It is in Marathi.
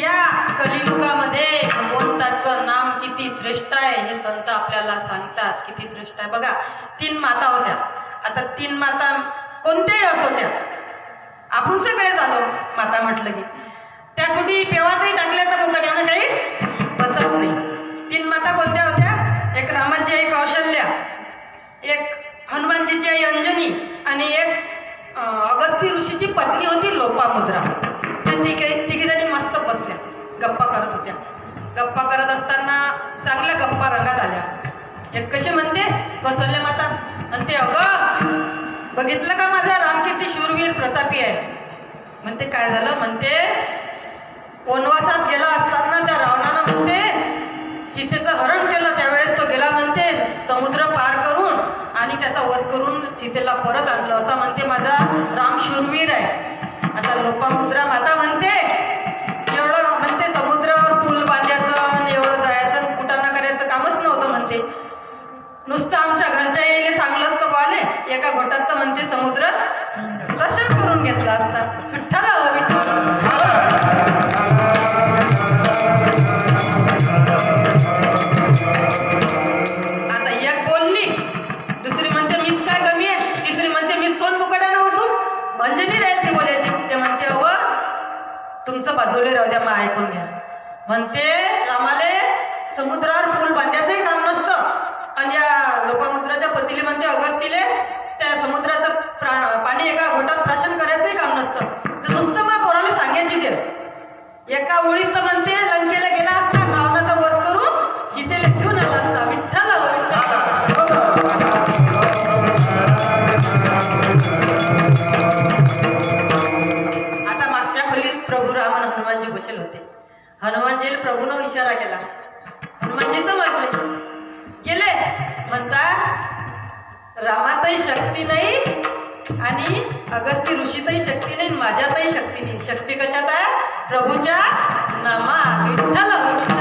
या कलियुगामध्ये भगवंताचं नाम किती श्रेष्ठ आहे हे संत आपल्याला सांगतात. किती श्रेष्ठ आहे. बघा तीन माता होत्या. आता तीन माता कोणत्याही असो त्या आपण सगळे झालो माता म्हटलं की. त्या कुठे पेवातही टाकल्या तर मुकड्यानं काही बसत नाही. हनुमानजीची अंजनी आणि एक अगस्ती ऋषीची पत्नी होती लोपामुद्रा. त्या तिघे तिघीजणी मस्त बसल्या. गप्पा करत होत्या. गप्पा करत असताना चांगल्या गप्पा रंगात आल्या. एक कशी म्हणते? कसल्या माता. म्हणते अगं बघितलं का माझा राम किती शूरवीर प्रतापी आहे? म्हणते काय झालं? म्हणते वनवासात गेला असताना त्या रावणानं म्हणते सीतेचं हरण केलं त्यावेळेस म्हणते समुद्र पार करून आणि त्याचा वध करून सीतेला परत आणलं. असं म्हणते माझा राम शूरवीर आहे. आता लोपामुद्रा माता म्हणते एवढं म्हणते समुद्रावर पूल बांधायचं आणि एवढं जायचं कुटाणा करायचं कामच नव्हतं म्हणते. नुसतं आमच्या घरच्या येईले सांगलं असतं बाले एका घोटात तर म्हणते समुद्र दर्शन करून घेतला असता. विठ्ठल विठ्ठल. तुमचं बाजूले राहू द्या मग ऐकून घ्या. म्हणते आम्हाला समुद्रावर पूल बांधायचंही काम नसतं. आणि या लोपामुद्राच्या पतीले म्हणते अगस्तीले त्या समुद्राचं प्रा पाणी एका घोटात प्राशन करायचंही काम नसतं. जर नुसतं मग पोराला सांगायची ते. एका ओळीत तर म्हणते कुशल होते. हनुमानजी प्रभूनं इशारा केला. हनुमानजी समजले. गेले म्हणता रामातही शक्ती नाही आणि अगस्ती ऋषीतही शक्ती नाही आणि माझ्यातही शक्ती नाही. शक्ती कशात आहे? प्रभूच्या नामात. विठ्ठल.